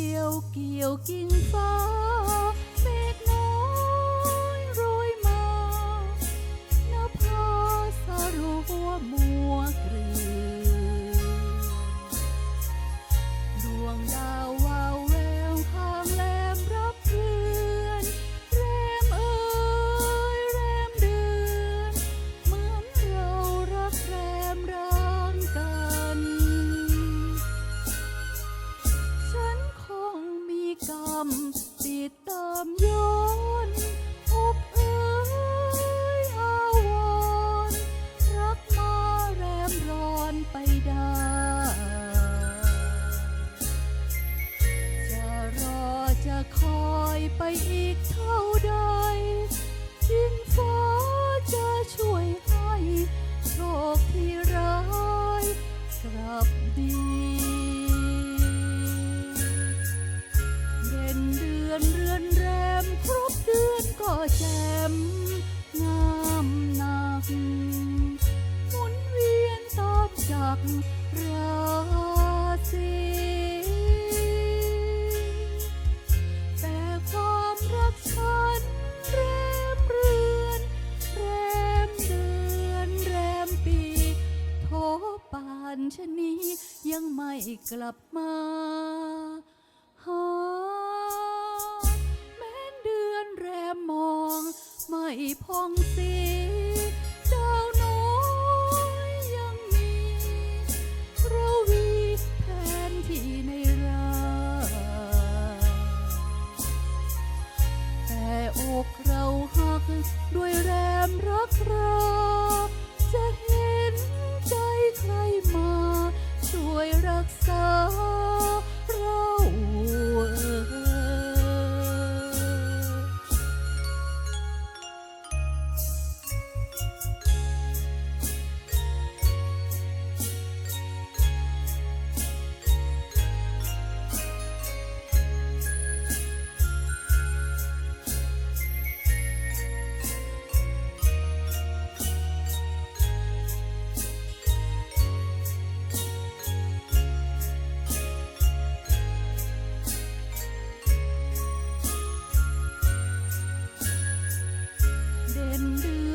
Yêu 风 ไปอีกเท่าใดดินฟ้าจะช่วยให้โชคที่ร้ายกลับดี เด่นเดือนเรือนแรมครบเดือนก็แจ่ม กลับมาหาแม้เดือนแรมมอง ไม่พองสี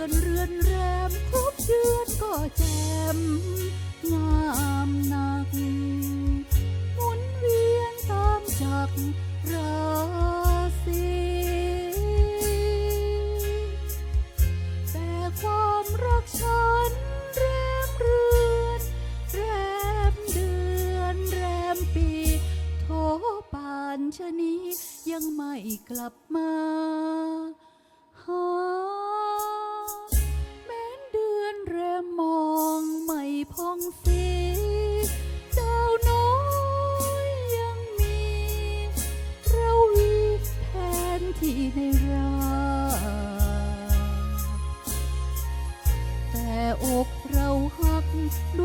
อนเรือนแรมครบเดือนก็แจ่มงามนัก หมุนเวียนตามจักรราศีแต่ความรักฉันแรมเรือนแรมเดือนแรมปีโทปานชะนียังไม่กลับมา 2021